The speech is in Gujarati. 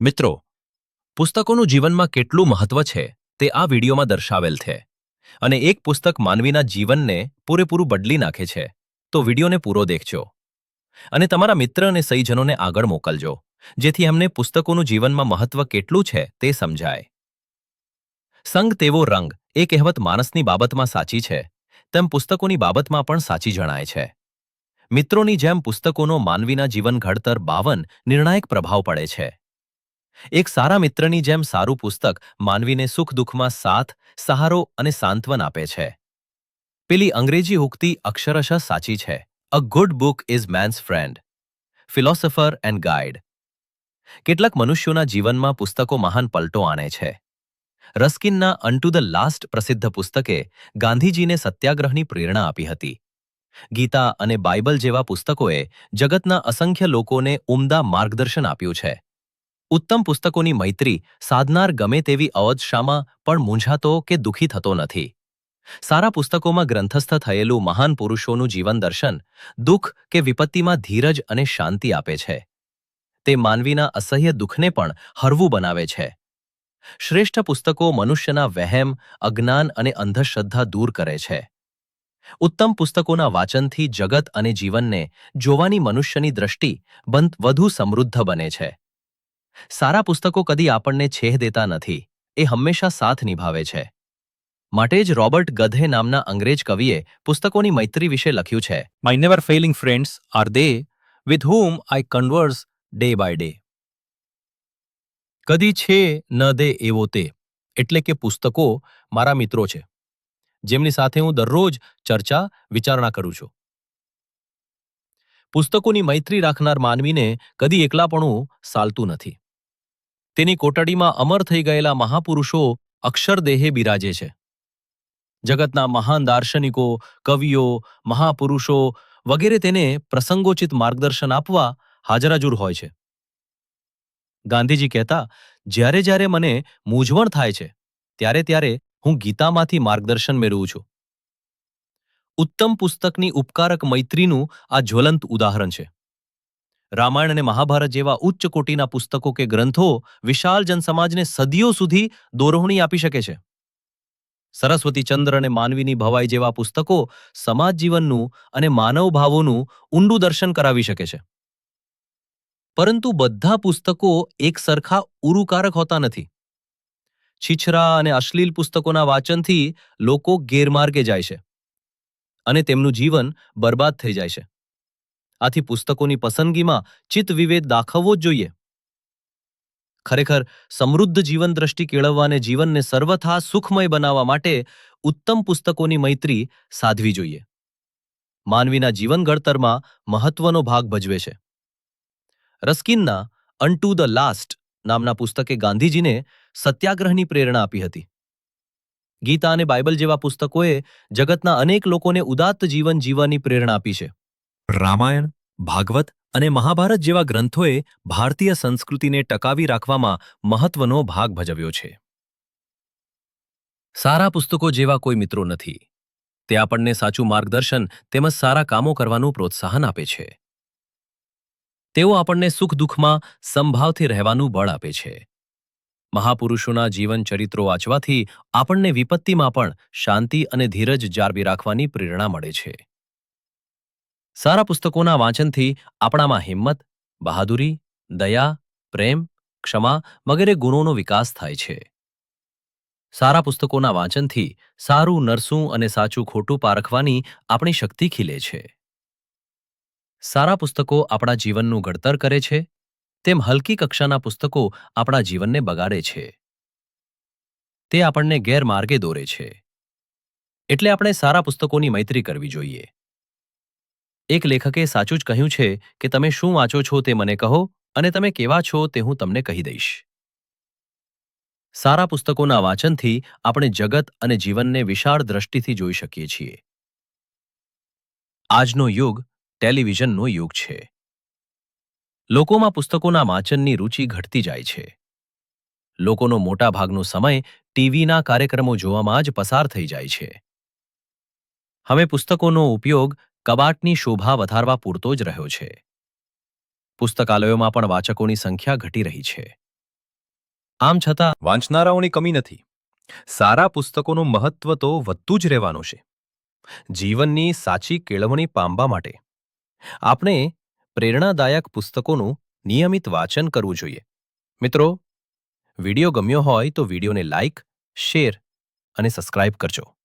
મિત્રો, પુસ્તકોનું જીવનમાં કેટલું મહત્વ છે તે આ વિડીયોમાં દર્શાવેલ છે અને એક પુસ્તક માનવીના જીવનને પૂરેપૂરું બદલી નાખે છે. તો વિડીયોને પૂરો દેખજો અને તમારા મિત્ર અને સહીજનોને આગળ મોકલજો, જેથી એમને પુસ્તકોનું જીવનમાં મહત્વ કેટલું છે તે સમજાય. સંગ તેવો રંગ એ કહેવત માણસની બાબતમાં સાચી છે, તેમ પુસ્તકોની બાબતમાં પણ સાચી જણાય છે. મિત્રોની જેમ પુસ્તકોનો માનવીના જીવન ઘડતર બાવન નિર્ણાયક પ્રભાવ પડે છે. એક સારા મિત્રની જેમ સારું પુસ્તક માનવીને સુખ દુઃખમાં સાથ, સહારો અને સાંત્વન આપે છે. પેલી અંગ્રેજી ઉક્તિ અક્ષરશઃ સાચી છે. A good book is man's friend philosopher and guide કેટલાક મનુષ્યોના જીવનમાં પુસ્તકો મહાન પલટો આણે છે. રસ્કિનના અનટુ ધ લાસ્ટ પ્રસિદ્ધ પુસ્તકે ગાંધીજીને સત્યાગ્રહની પ્રેરણા આપી હતી. ગીતા અને બાઇબલ જેવા પુસ્તકોએ જગતના અસંખ્ય લોકોને ઉમદા માર્ગદર્શન આપ્યું છે. ઉત્તમ પુસ્તકોની મૈત્રી સાધનાર ગમે તેવી અવધશામાં પણ મૂંઝાતો કે દુઃખી થતો નથી. સારા પુસ્તકોમાં ગ્રંથસ્થ થયેલું મહાન પુરુષોનું જીવન દર્શન દુઃખ કે વિપત્તિમાં ધીરજ અને શાંતિ આપે છે. તે માનવીના અસહ્ય દુઃખને પણ હરવું બનાવે છે. શ્રેષ્ઠ પુસ્તકો મનુષ્યના વહેમ, અજ્ઞાન અને અંધશ્રદ્ધા દૂર કરે છે. ઉત્તમ પુસ્તકોના વાચનથી જગત અને જીવનને જોવાની મનુષ્યની દ્રષ્ટિ વધુ સમૃદ્ધ બને છે. સારા પુસ્તકો કદી આપણને છેહ દેતા નથી. એ હંમેશા સાથ નિભાવે છે. માટે જ રોબર્ટ ગધે નામના અંગ્રેજ કવિએ પુસ્તકોની મૈત્રી વિશે લખ્યું છે. My never failing friends are they with whom I converse day by day કદી છે ન દે એવો તે એટલે કે પુસ્તકો મારા મિત્રો છે. જેમની સાથે હું દરરોજ ચર્ચા વિચારણા કરું છું. પુસ્તકોની મૈત્રી રાખનાર માનવીને કદી એકલાપણું સાલતું નથી. તેની કોટડીમાં અમર થઈ ગયેલા મહાપુરુષો અક્ષરદેહે બિરાજે છે. જગતના મહાન દાર્શનિકો, કવિઓ, મહાપુરુષો વગેરે તેને પ્રસંગોચિત માર્ગદર્શન આપવા હાજરાજુર હોય છે. ગાંધીજી કહેતા, જ્યારે જ્યારે મને મૂંઝવણ થાય છે, ત્યારે ત્યારે હું ગીતામાંથી માર્ગદર્શન મેળવું છું. ઉત્તમ પુસ્તકની ઉપકારક મૈત્રીનું આ જ્વલંત ઉદાહરણ છે. રામાયણ અને મહાભારત જેવા ઉચ્ચ કોટીના પુસ્તકો કે ગ્રંથો વિશાળ જનસમાજને સદીઓ સુધી દોરવણી આપી શકે છે. સરસ્વતી ચંદ્ર અને માનવીની ભવાઈ જેવા પુસ્તકો સમાજ જીવનનું અને માનવ ભાવોનું ઊંડું દર્શન કરાવી શકે છે. પરંતુ બધા પુસ્તકો એક સરખા ઉરુકારક હોતા નથી. છીછરા અને અશ્લીલ પુસ્તકોના વાંચનથી લોકો ગેરમાર્ગે જાય છે અને તેમનું જીવન બરબાદ થઈ જાય છે. આથી પુસ્તકોની પસંદગીમાં ચિત્ત વિવેદ દાખવવો જ જોઈએ. ખરેખર, સમૃદ્ધ જીવન દ્રષ્ટિ કેળવવાને જીવનને સર્વથા સુખમય બનાવવા માટે ઉત્તમ પુસ્તકોની મૈત્રી સાધવી જોઈએ. માનવીના જીવન ઘડતરમાં મહત્વનો ભાગ ભજવે છે. રસ્કિનના અનટુ ધ લાસ્ટ નામના પુસ્તકે ગાંધીજીને સત્યાગ્રહની પ્રેરણા આપી હતી. ગીતા અને બાઇબલ જેવા પુસ્તકોએ જગતના અનેક લોકોને ઉદાત્ત જીવન જીવવાની પ્રેરણા આપી છે. રામાયણ, ભાગવત અને મહાભારત જેવા ગ્રંથોએ ભારતીય સંસ્કૃતિને ટકાવી રાખવામાં મહત્વનો ભાગ ભજવ્યો છે. સારા પુસ્તકો જેવા કોઈ મિત્રો નથી. તે આપણને સાચું માર્ગદર્શન તેમજ સારા કામો કરવાનું પ્રોત્સાહન આપે છે. તેઓ આપણને સુખ દુઃખમાં સંભાવથી રહેવાનું બળ આપે છે. મહાપુરુષોના જીવન ચરિત્રો વાંચવાથી આપણને વિપત્તિમાં પણ શાંતિ અને ધીરજ જાળવી રાખવાની પ્રેરણા મળે છે. સારા પુસ્તકોના વાંચનથી આપણામાં હિંમત, બહાદુરી, દયા, પ્રેમ, ક્ષમા વગેરે ગુણોનો વિકાસ થાય છે. સારા પુસ્તકોના વાંચનથી સારું, નરસું અને સાચું ખોટું પારખવાની આપણી શક્તિ ખીલે છે. સારા પુસ્તકો આપણા જીવનનું ઘડતર કરે છે, તેમ હલકી કક્ષાના પુસ્તકો આપણા જીવનને બગાડે છે. તે આપણને ગેરમાર્ગે દોરે છે. એટલે આપણે સારા પુસ્તકોની મૈત્રી કરવી જોઈએ. એક લેખકે સાચું જ કહ્યું છે કે તમે શું વાંચો છો તે મને કહો અને તમે કેવા છો તે હું તમને કહી દઈશ. સારા પુસ્તકોના વાંચનથી આપણે જગત અને જીવનને વિશાળ દ્રષ્ટિથી જોઈ શકીએ છીએ. આજનો યુગ ટેલિવિઝનનો યુગ છે. લોકોમાં પુસ્તકોના વાંચનની રુચિ ઘટતી જાય છે. લોકોનો મોટાભાગનો સમય ટીવીના કાર્યક્રમો જોવામાં જ પસાર થઈ જાય છે. હવે પુસ્તકોનો ઉપયોગ કબાટની શોભા વધારવા પૂરતો જ રહ્યો છે. પુસ્તકાલયોમાં પણ વાચકોની સંખ્યા ઘટી રહી છે. આમ છતાં વાંચનારાઓની કમી નથી. સારા પુસ્તકોનું મહત્વ તો વધતું જ રહેવાનું છે. જીવનની સાચી કેળવણી પામવા માટે આપણે પ્રેરણાદાયક પુસ્તકોનું નિયમિત વાંચન કરવું જોઈએ. મિત્રો, વિડિયો ગમ્યો હોય તો વિડિયોને લાઇક શેર અને સબસ્ક્રાઇબ કરજો.